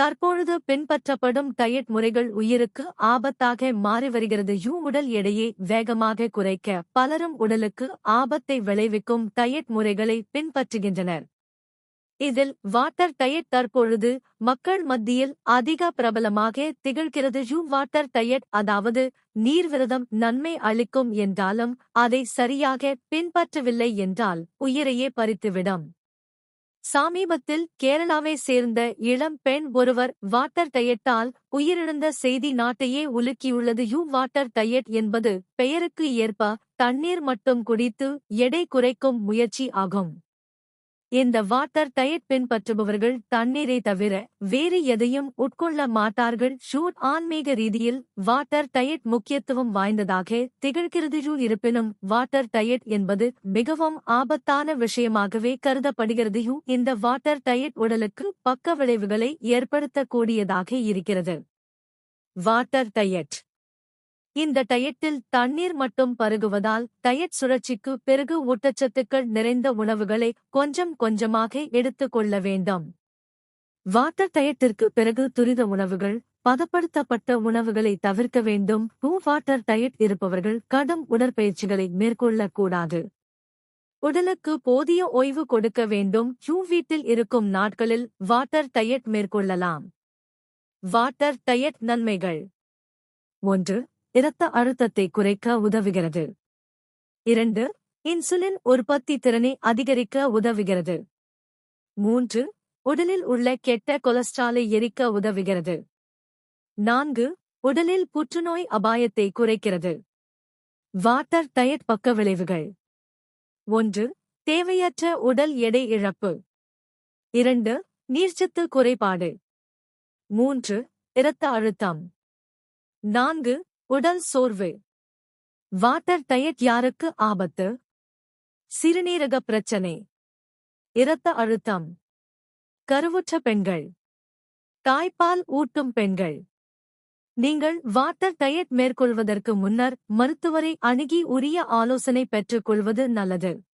தற்பொழுது பின்பற்றப்படும் டயட் முறைகள் உயிருக்கு ஆபத்தாக மாறி வருகிறது. யூ உடல் எடையை வேகமாக குறைக்க பலரும் உடலுக்கு ஆபத்தை விளைவிக்கும் டயட் முறைகளை பின்பற்றுகின்றனர். இதில் வாட்டர் டயட் தற்பொழுது மக்கள் மத்தியில் அதிக பிரபலமாக திகழ்கிறது. யூ வாட்டர் டயட் அதாவது நீர்விரதம் நன்மை அளிக்கும் என்றாலும் அதை சரியாக பின்பற்றவில்லை என்றால் உயிரையே பறித்துவிடும். சமீபத்தில் கேரளாவை சேர்ந்த இளம் பெண் ஒருவர் வாட்டர் டயட்டால் உயிரிழந்த செய்தி நாட்டையே உலுக்கியுள்ளது. யூ வாட்டர் டயட் என்பது பெயருக்கு ஏற்ப தண்ணீர் மட்டும் குடித்து எடை குறைக்கும் முயற்சி ஆகும். இந்த வாட்டர் டயட் பின்பற்றுபவர்கள் தண்ணீரை தவிர வேறு எதையும் உட்கொள்ள மாட்டார்கள். ஷூட் ஆன்மீக ரீதியில் வாட்டர் டயட் முக்கியத்துவம் வாய்ந்ததாக திகழ்கிறது. இருப்பினும் வாட்டர் டயட் என்பது மிகவும் ஆபத்தான விஷயமாகவே கருதப்படுகிறது. இந்த வாட்டர் டயட் உடலுக்கு பக்க விளைவுகளை ஏற்படுத்தக்கூடியதாக இருக்கிறது. வாட்டர் டயட் இந்த டயட்டில் தண்ணீர் மட்டும் பருகுவதால் டயட் சுழற்சிக்கு பிறகு ஊட்டச்சத்துக்கள் நிறைந்த உணவுகளை கொஞ்சம் கொஞ்சமாக எடுத்துக் கொள்ள வேண்டும். வாட்டர் டயட்டிற்கு பிறகு துரித உணவுகள் பதப்படுத்தப்பட்ட உணவுகளை தவிர்க்க வேண்டும். பூ வாட்டர் டயட் இருப்பவர்கள் கடும் உடற்பயிற்சிகளை மேற்கொள்ளக்கூடாது. உடலுக்கு போதிய ஓய்வு கொடுக்க வேண்டும். ஹூ வீட்டில் இருக்கும் நாட்களில் வாட்டர் டயட் மேற்கொள்ளலாம். வாட்டர் டயட் நன்மைகள். ஒன்று இரத்த அழுத்தத்தை குறைக்க உதவுகிறது. இரண்டு இன்சுலின் உற்பத்தி திறனை அதிகரிக்க உதவுகிறது. மூன்று உடலில் உள்ள கெட்ட கொலஸ்ட்ராலை எரிக்க உதவுகிறது. நான்கு உடலில் புற்றுநோய் அபாயத்தை குறைக்கிறது. வாட்டர் டயட் பக்க விளைவுகள். ஒன்று தேவையற்ற உடல் எடை இழப்பு. இரண்டு நீர்ச்சத்து குறைபாடு. மூன்று இரத்த அழுத்தம். நான்கு உடல் சோர்வு. வாட்டர் டயட் யாருக்கு ஆபத்து? சிறுநீரக பிரச்சனை. இரத்த அழுத்தம். கருவுற்ற பெண்கள். தாய்ப்பால் ஊட்டும் பெண்கள். நீங்கள் வாட்டர் டயட் மேற்கொள்வதற்கு முன்னர் மருத்துவரை அணுகி உரிய ஆலோசனை பெற்றுக்கொள்வது நல்லது.